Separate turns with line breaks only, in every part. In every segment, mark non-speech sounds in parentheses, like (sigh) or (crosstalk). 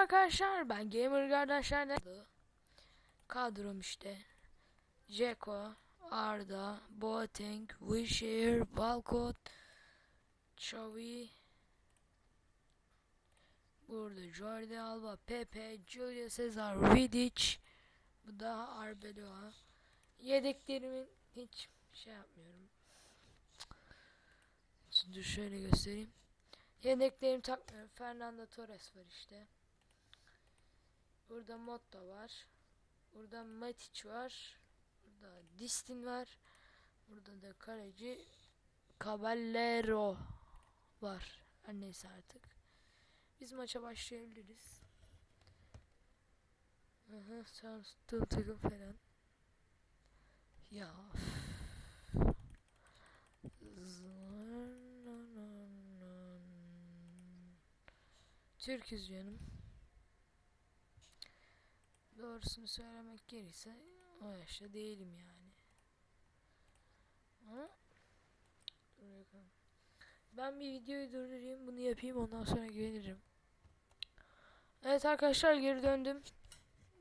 arkadaşlar ben Gamer kardeşlerden kadrom işte Jeko, Arda, Boateng, Wilshere, Walcott, Xavi Burada Jordi Alba, Pepe, Julio Cesar, Vidic Bu da Arbeloa Yedeklerimin hiç şey yapmıyorum Dur şöyle göstereyim Yedeklerimi takmıyorum. Fernando Torres var işte. Burada Motta var. Burada Matic var. Burada Distin var. Burada da kaleci Caballero var. Her neyse artık. Biz maça başlayabiliriz. Aha, sen tuttuğum takım falan. Ya. Türküz canım. Doğrusunu söylemek gerekirse o yaşta değilim yani. Ama. Ben bir videoyu durdurayım bunu yapayım ondan sonra gelirim. Evet arkadaşlar geri döndüm.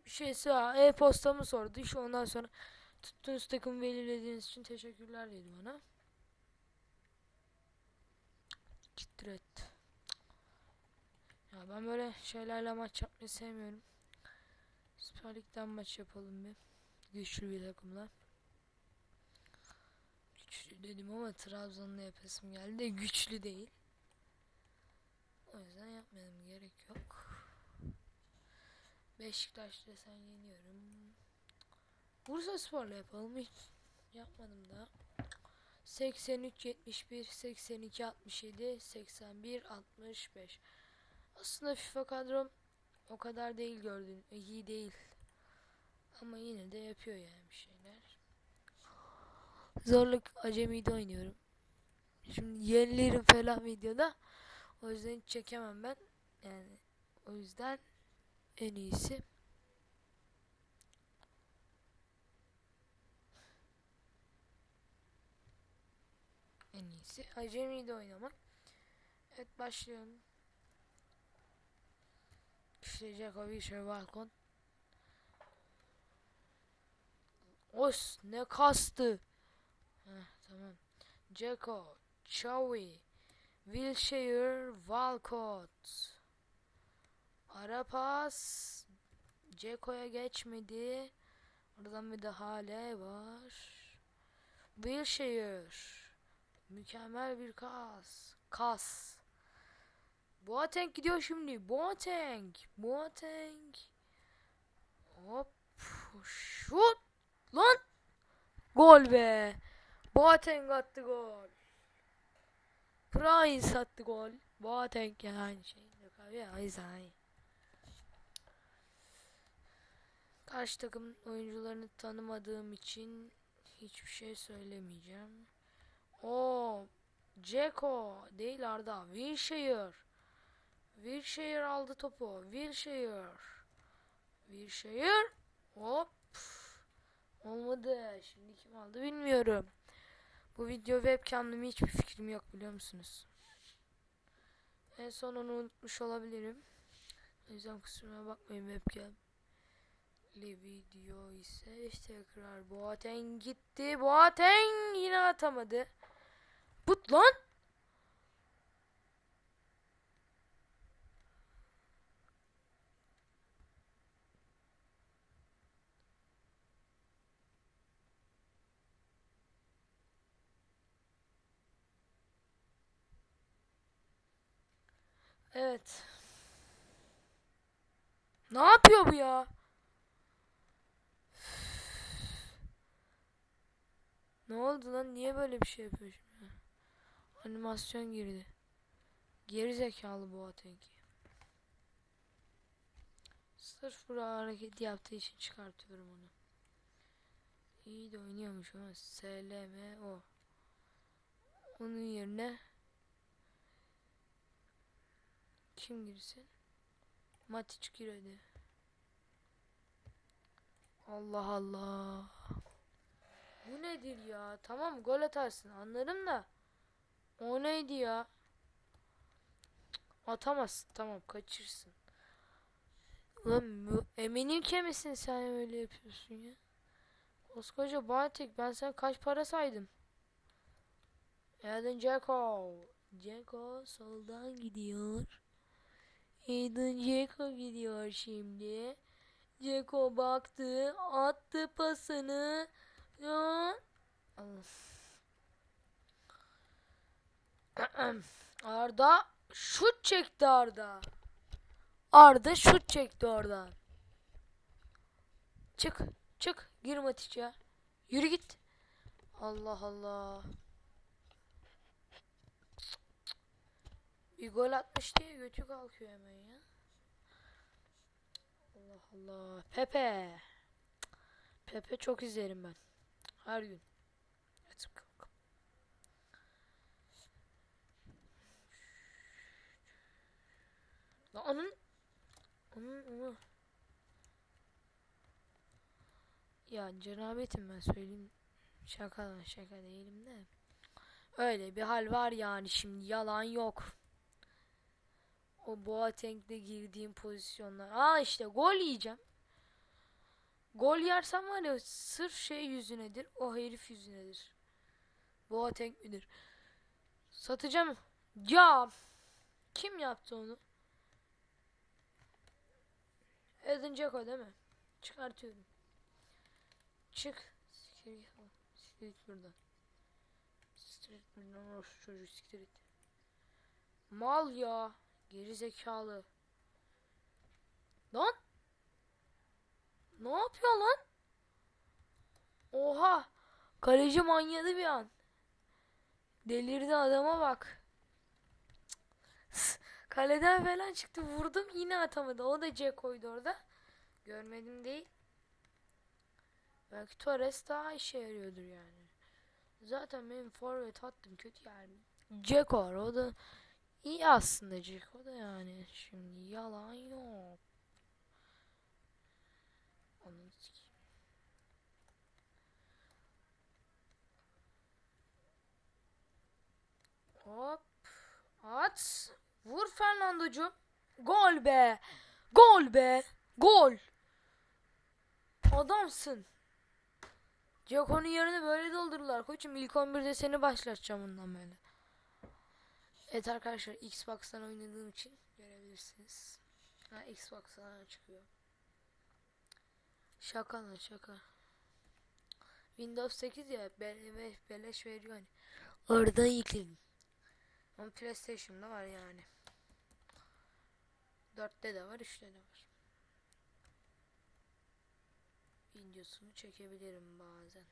Bir var. E-postamı sordu. İşte ondan sonra tuttuğunuz takımı belirlediğiniz için teşekkürler dedi bana. Kitret. Ya ben böyle şeylerle maç yapmayı sevmiyorum. Süper Lig'den maç yapalım bir. Güçlü bir takımla. Güçlü dedim ama Trabzon'la yapasım geldi de güçlü değil. O yüzden yapmayalım gerek yok. Beşiktaş desen yeniyorum. Bursa Spor'la yapalım hiç yapmadım daha. 83 71 82 67 81 65 aslında FIFA kadrom o kadar değil gördüğün iyi değil. Ama yine de yapıyor yani bir şeyler. Zorluk acemide oynuyorum. Şimdi yenilerim falan videoda. O yüzden hiç çekemem ben. Yani o yüzden en iyisi en iyisi acemide oynamak. Evet başlayalım. İşte Jakovic ve Balkon. Os ne kastı. Heh, tamam. Jeko, Xavi, Wilshere, Walcott. Ara pas. Ceko'ya geçmedi. Oradan bir de Hale var. Wilshere. Mükemmel bir kas. Kas. Boateng gidiyor şimdi. Boateng. Boateng. Hop. Şut. Lan. Gol be. Boateng attı gol. Price attı gol. Boateng yani aynı şey. Yok abi ya. Aynı. Karşı takım oyuncularını tanımadığım için hiçbir şey söylemeyeceğim. O Ceko değil Arda. Wilshere. Wilshere aldı topu. Wilshere. Wilshere. Hop. Olmadı. Şimdi kim aldı bilmiyorum. Bu video webcam'da mı hiçbir fikrim yok biliyor musunuz? En son onu unutmuş olabilirim. O yüzden kusuruma bakmayın webcam. video ise tekrar Boateng gitti. Boateng yine atamadı. Put lan. Evet. Ne yapıyor bu ya? Ne oldu lan? Niye böyle bir şey yapıyor şimdi? Animasyon girdi. Geri zekalı bu atenki. Sırf bu hareket yaptığı için çıkartıyorum onu. İyi de oynuyormuş ama SLM o. Onun yerine kim girsin? Matic gir hadi. Allah Allah. Bu nedir ya? Tamam gol atarsın anlarım da. O neydi ya? Atamazsın tamam kaçırsın. Lan eminim ki misin sen öyle yapıyorsun ya. Koskoca Bartek ben sana kaç para saydım? Eden Jacko. Jacko soldan gidiyor. Eden Jacko gidiyor şimdi. Jacko baktı, attı pasını. Ya. (clears throat) Arda şut çekti Arda. Arda şut çekti oradan. Çık, çık. Gir Matic'e. Yürü git. Allah Allah. Bir gol atmış diye götü kalkıyor hemen ya. Allah Allah. Pepe. Pepe çok izlerim ben. Her gün. Yatıp kalkıp. Lan onun onun onu ya cenabetim ben söyleyeyim şaka şaka değilim de öyle bir hal var yani şimdi yalan yok o Boateng'de girdiğim pozisyonlar aa işte gol yiyeceğim gol yersem var ya sırf şey yüzünedir o herif yüzünedir Boateng midir satacağım ya kim yaptı onu Eden Dzeko değil mi? Çıkartıyorum. Çık. Siktir git. Siktir buradan. Siktir çocuk siktir. Mal ya. Geri zekalı. Lan. Ne yapıyor lan? Oha. Kaleci manyadı bir an. Delirdi adama bak. (laughs) Kaleden falan çıktı. Vurdum yine atamadı. O da C koydu orada. Görmedim değil. Belki Torres daha işe yarıyordur yani. Zaten benim forvet hattım kötü yani. Ceko. O da iyi aslında Ceko da yani. Şimdi yalan yok. Sikeyim. Hop. At. Vur Fernando'cum. Gol be. Gol be. Gol. Adamsın. Ceko'nun yerini böyle doldururlar. Koçum ilk 11'de seni başlatacağım bundan böyle. Evet arkadaşlar Xbox'tan oynadığım için görebilirsiniz. Ha Xbox'tan çıkıyor. Şaka lan şaka. Windows 8 ya be beleş veriyor hani. Oradan yükledim. Ama PlayStation'da var yani. 4'te de var, 3'te de var. Videosunu çekebilirim bazen.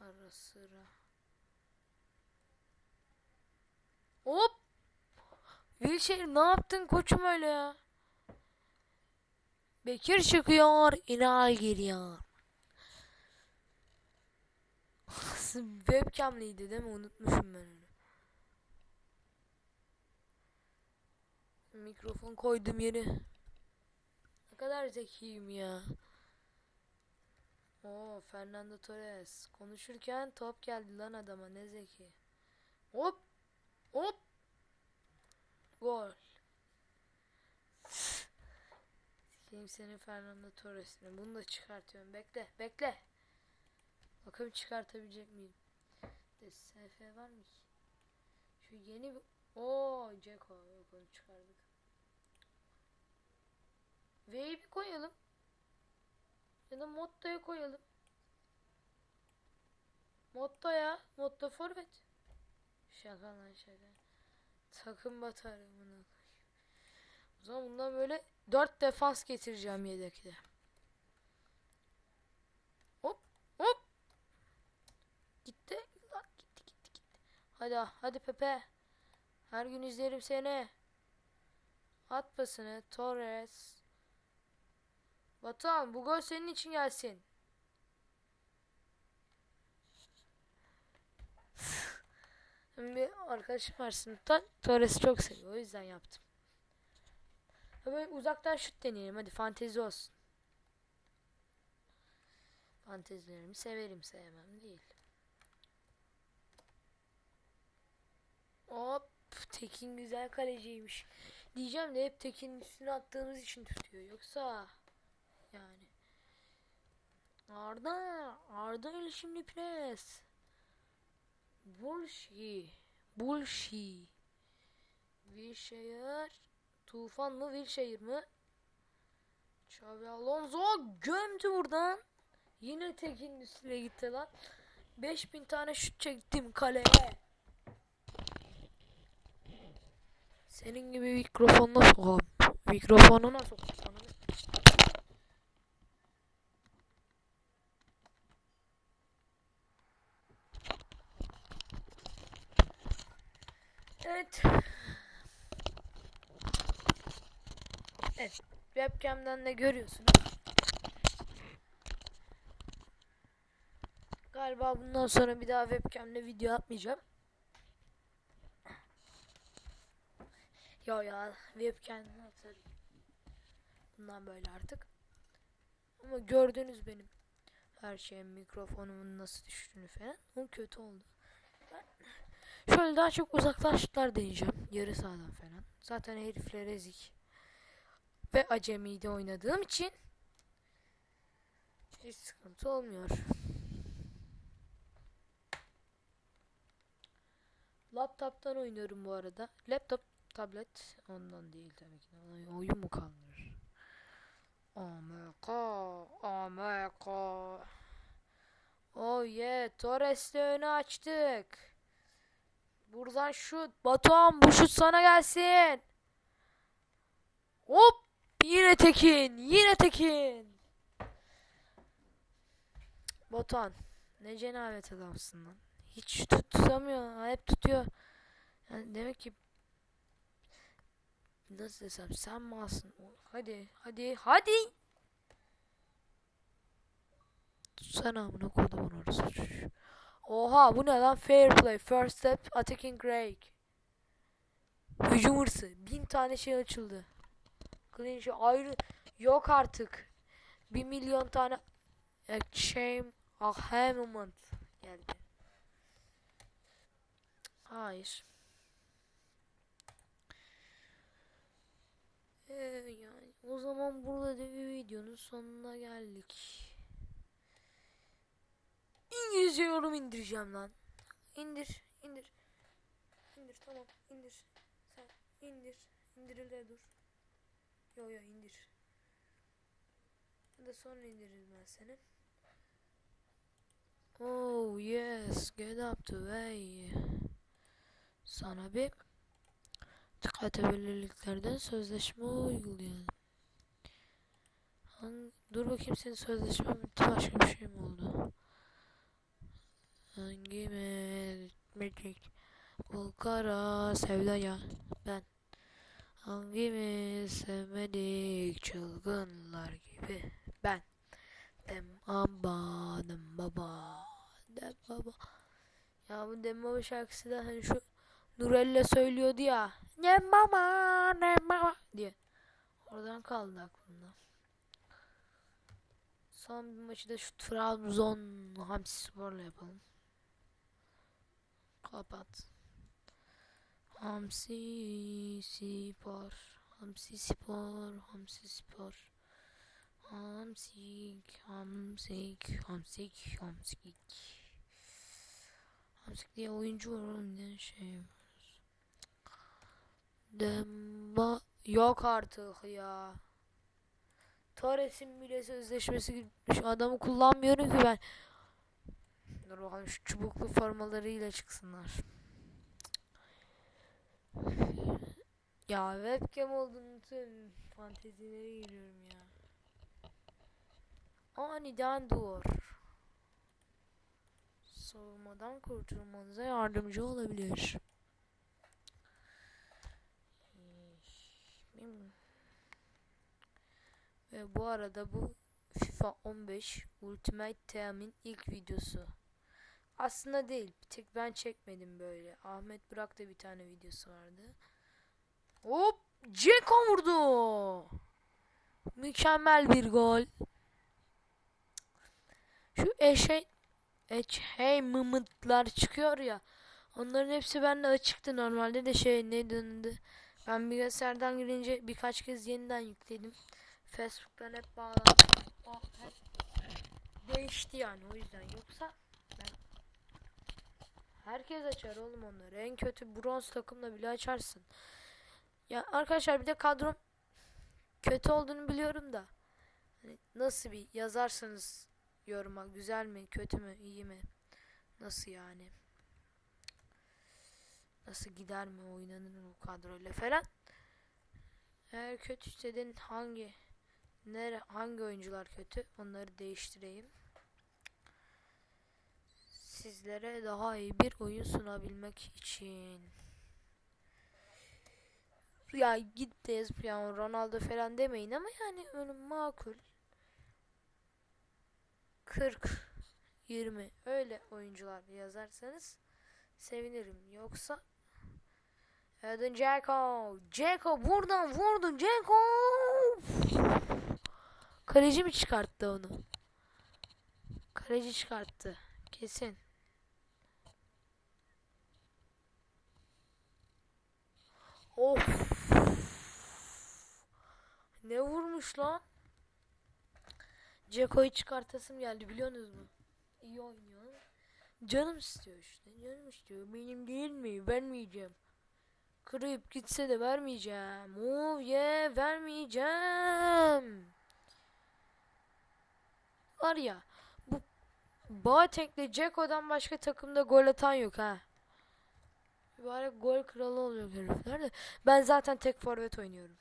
Ara sıra. Hop! Wilshere ne yaptın koçum öyle ya? Bekir çıkıyor, İnal giriyor. Webcam'liydi değil mi? Unutmuşum ben onu. Mikrofon koydum yere. Ne kadar zekiyim ya. Oo Fernando Torres. Konuşurken top geldi lan adama ne zeki. Hop. Hop. Gol. Sikeyim senin Fernando Torres'ini. Bunu da çıkartıyorum. Bekle. Bekle. Bakalım çıkartabilecek miyim? DSF var mı ki? Şu yeni bir... Oo Ceko. Yok onu çıkardık. V'yi bir koyalım. Ya da Motto'ya koyalım. Motto ya. Motto forvet. Şaka lan şaka. Takım batar bunu. O zaman bundan böyle 4 defans getireceğim yedekte. Hop hop. Gitti. Gitti gitti gitti. Hadi hadi Pepe. Her gün izlerim seni. At pasını Torres. Batuhan bu gol senin için gelsin. Bir arkadaşım var sınıftan. Torres'i çok seviyor. O yüzden yaptım. Böyle uzaktan şut deneyelim. Hadi fantezi olsun. Fantezilerimi severim sevmem değil. Hop. Tekin güzel kaleciymiş. diyeceğim de hep tekin üstüne attığımız için tutuyor. Yoksa yani Arda Arda ile şimdi pres. Bullshit. Bullshit. Wilshere Tufan mı Wilshere mı? Xabi Alonso gömdü buradan. Yine tekin üstüne gitti lan. 5000 tane şut çektim kaleye. Senin gibi mikrofonuna sokam. Mikrofonuna sokam sana. ne? Evet. Evet. Webcam'den de görüyorsunuz. Galiba bundan sonra bir daha webcam'le video atmayacağım. Ya ya webcam atarım. Bundan böyle artık. Ama gördünüz benim her şeyin mikrofonumun nasıl düştüğünü falan. O kötü oldu. Ben şöyle daha çok uzaklaştılar deneyeceğim. Yarı sahadan falan. Zaten herifler ezik. Ve acemide oynadığım için hiç sıkıntı olmuyor. Laptop'tan oynuyorum bu arada. Laptop, tablet ondan değil tabii ki. Oy- Oyun mu kaldırır? AMK, AMK. Oh yeah, Torres'le önü açtık. Buradan şut. Batuhan bu şut sana gelsin. Hop! Yine Tekin, yine Tekin. Batuhan, ne cenabet adamsın lan. Hiç tutamıyor, hep tutuyor. Yani demek ki nasıl desem sen malsın. Hadi, hadi, hadi. Tutsana amına kodumun orası. Oha bu ne lan? Fair play. First step attacking break. Hücum hırsı. Bin tane şey açıldı. Sheet. Ayrı. Yok artık. Bir milyon tane exchange achievement geldi. Hayır. Ee, yani o zaman burada da bir videonun sonuna geldik. İngilizce yorum indireceğim lan. İndir, indir. İndir tamam, indir. Sen indir. İndirile dur. Yo yo indir. Ya da sonra indiririz ben seni. Oh yes, get up to way. Sana bir dikkatabilirliklerden sözleşme uygulayalım. Hangi, dur bakayım senin sözleşme bitti başka bir şey mi oldu? Hangi metrik bu kara sevdaya ben Hangimiz sevmedik çılgınlar gibi? Ben. Dem amba dem baba. Dem baba. Ya bu dem baba şarkısı da hani şu Nurella söylüyordu ya. Dem baba dem baba diye. Oradan kaldı aklımda. Son bir maçı da şu Trabzon Hamsi Spor'la yapalım. Kapat Hamsi spor, hamsi spor, hamsi spor. Hamsik, hamsik, hamsik, hamsik. Hamsik diye oyuncu var oğlum ne şey var. Demba yok artık ya. Torres'in bile sözleşmesi gitmiş. Adamı kullanmıyorum ki ben. Dur bakalım şu çubuklu formalarıyla çıksınlar. Ya webcam olduğunu tüm fantezilere giriyorum ya. Aniden dur. Soğumadan kurtulmanıza yardımcı olabilir. Ve bu arada bu FIFA 15 Ultimate Team'in ilk videosu. Aslında değil. Bir tek ben çekmedim böyle. Ahmet Burak da bir tane videosu vardı. Hop! Ceko vurdu. Mükemmel bir gol. Şu eşe eşey mımıtlar çıkıyor ya. Onların hepsi bende açıktı normalde de şey ne döndü. Ben bilgisayardan girince birkaç kez yeniden yükledim. Facebook'tan hep bağlandım. Hep değişti yani o yüzden. Yoksa herkes açar oğlum onları. En kötü bronz takımla bile açarsın. Ya arkadaşlar bir de kadrom kötü olduğunu biliyorum da. Hani nasıl bir yazarsanız yoruma güzel mi, kötü mü, iyi mi? Nasıl yani? Nasıl gider mi oynanır o kadroyla falan. Eğer kötüyse de hangi nere hangi oyuncular kötü onları değiştireyim. Sizlere daha iyi bir oyun sunabilmek için. Ya git de Ronaldo falan demeyin ama yani öyle makul. 40 20 öyle oyuncular yazarsanız sevinirim. Yoksa Edin Dzeko. Dzeko buradan vurdun Dzeko. Kaleci mi çıkarttı onu? Kaleci çıkarttı. Kesin. Of. Ne vurmuş lan? Ceko'yu çıkartasım geldi biliyorsunuz mu? İyi oynuyor. Canım istiyor işte. Canım istiyor. Benim değil mi? Vermeyeceğim. Kırıp gitse de vermeyeceğim. Oh yeah vermeyeceğim. Var ya bu Boateng'le Ceko'dan başka takımda gol atan yok ha. Mübarek gol kralı oluyor herifler de. Ben zaten tek forvet oynuyorum.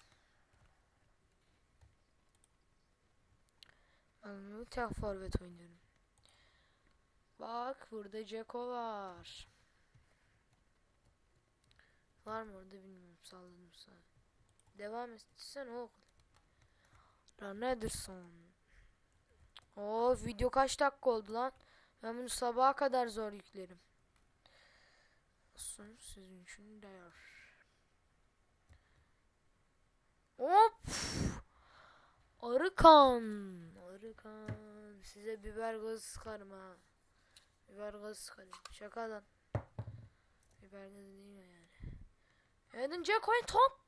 Ben tek forvet oynuyorum. Bak burada Ceko var. Var mı orada bilmiyorum salladım sana. Devam etsen o. Lan Ederson. Oo video kaç dakika oldu lan? Ben bunu sabaha kadar zor yüklerim. Olsun sizin için değer. Hop! Arıkan. Arıkan. Size biber gazı sıkarım ha. Biber gazı sıkarım. Şakadan. Biber gazı değil mi yani? Edin Dzeko top.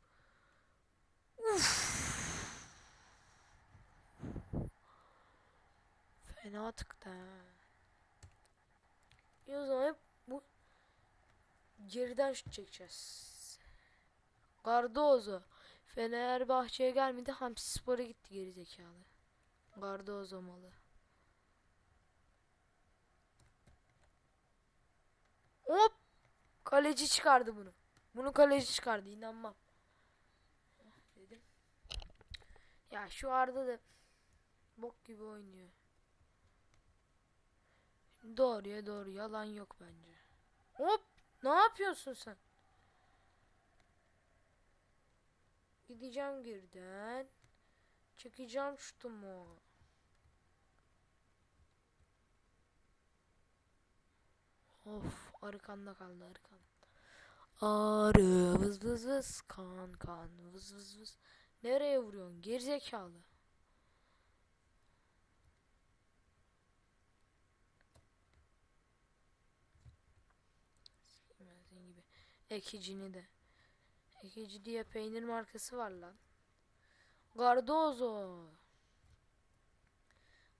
Uf. Fena tıktı ha. İyi o zaman hep bu geriden şut çekeceğiz. Cardozo. Fenerbahçe'ye gelmedi. Hamsi Spor'a gitti gerizekalı. Cardozo malı. Hop! Kaleci çıkardı bunu. Bunu kaleci çıkardı. inanmam. Dedim. Ya şu Arda da bok gibi oynuyor. Doğruya doğru yalan yok bence. Hop! Ne yapıyorsun sen? Gideceğim girden. Çekeceğim şutumu. Of arkamda kaldı arkam. Arı vız vız vız kan kan vız vız vız. Nereye vuruyorsun gerizekalı? Sikmezin gibi. Ekicini de. Ekici diye peynir markası var lan. Gardozo.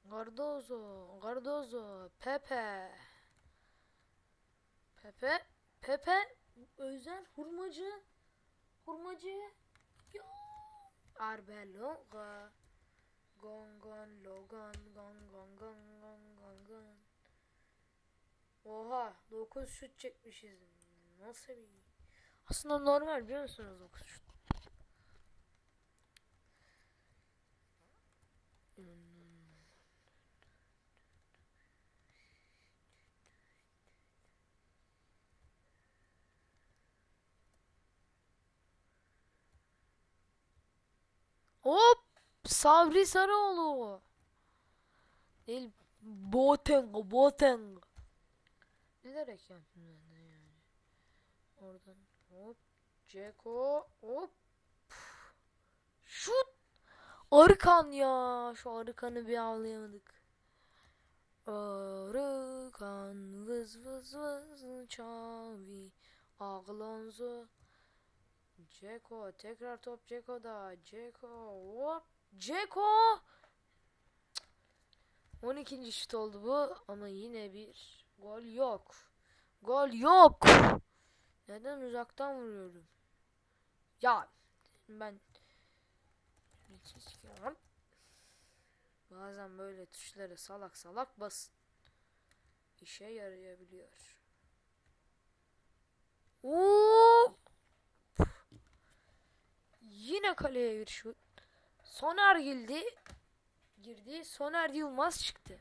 Gardozo. Gardozo. Pepe. Pepe. Pepe. Özel hurmacı. Hurmacı. Yo. Arbeloga. Gongon logan gon gon gon gon gon gon. Oha 9 şut çekmişiz. Nasıl bir aslında normal biliyor musunuz 9 şut? Hop! Sabri Sarıoğlu. Değil Boateng, Boateng. Ne derek yaptın? Oradan hop Ceko hop şut Arıkan ya şu Arıkan'ı bir avlayamadık Arıkan vız vız vız çavi Alonso Ceko tekrar top Ceko'da. Ceko hop. Ceko. 12. şut oldu bu ama yine bir gol yok. Gol yok. Neden uzaktan vuruyorum? Ya ben Bazen böyle tuşları salak salak bas. İşe yarayabiliyor. Oo! Yine kaleye bir şut. Soner girdi. Girdi. Soner Yılmaz çıktı.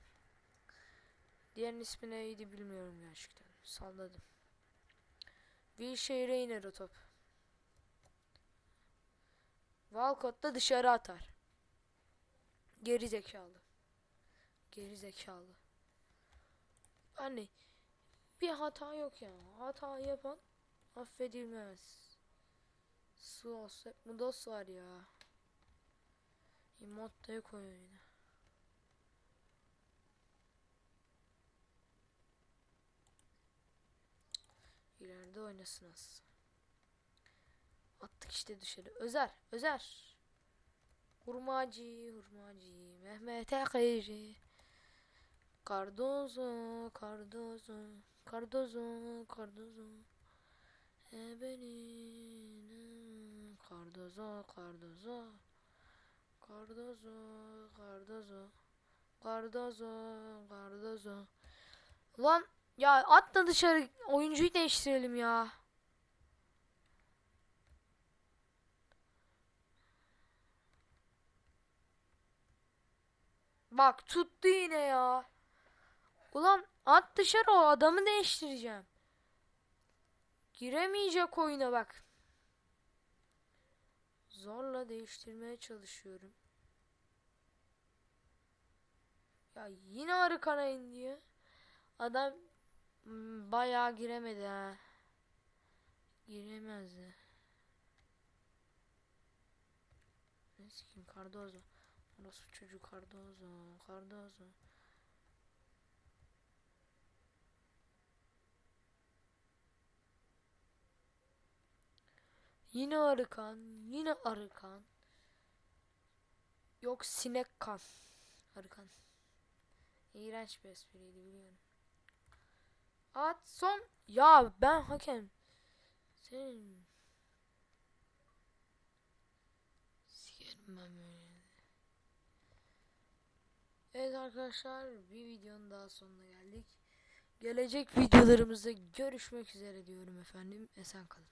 Diğerinin ismi neydi bilmiyorum gerçekten. Salladım. Wilshire'e iner o top. Walcott da dışarı atar. Geri zekalı. Geri zekalı. Hani bir hata yok ya. Hata yapan affedilmez. Hep Mudos var ya. Emote'ye koyuyor yine. İleride oynasın az. Attık işte dışarı. Özer, Özer. Hurmacı, hurmacı, Mehmet Akıcı. Cardozo, Cardozo, Cardozo, Cardozo. E benim Cardozo, Cardozo. Cardozo, Cardozo. Cardozo, Cardozo. Lan ya at dışarı oyuncuyu değiştirelim ya. Bak tuttu yine ya. Ulan at dışarı o adamı değiştireceğim. Giremeyecek oyuna bak. Zorla değiştirmeye çalışıyorum. Ya yine arı kanayın diyor. Adam bayağı giremedi ha. Giremezdi. Ne sikeyim Cardozo. Orası çocuk Cardozo. Cardozo. Yine arıkan. Yine arıkan. Yok sinek kan. Arıkan. İğrenç bir espriydi biliyorum. At son. Ya ben hakem. Senin. Sikerim ben böyle. Evet arkadaşlar bir videonun daha sonuna geldik. Gelecek videolarımızda görüşmek üzere diyorum efendim. Esen kalın.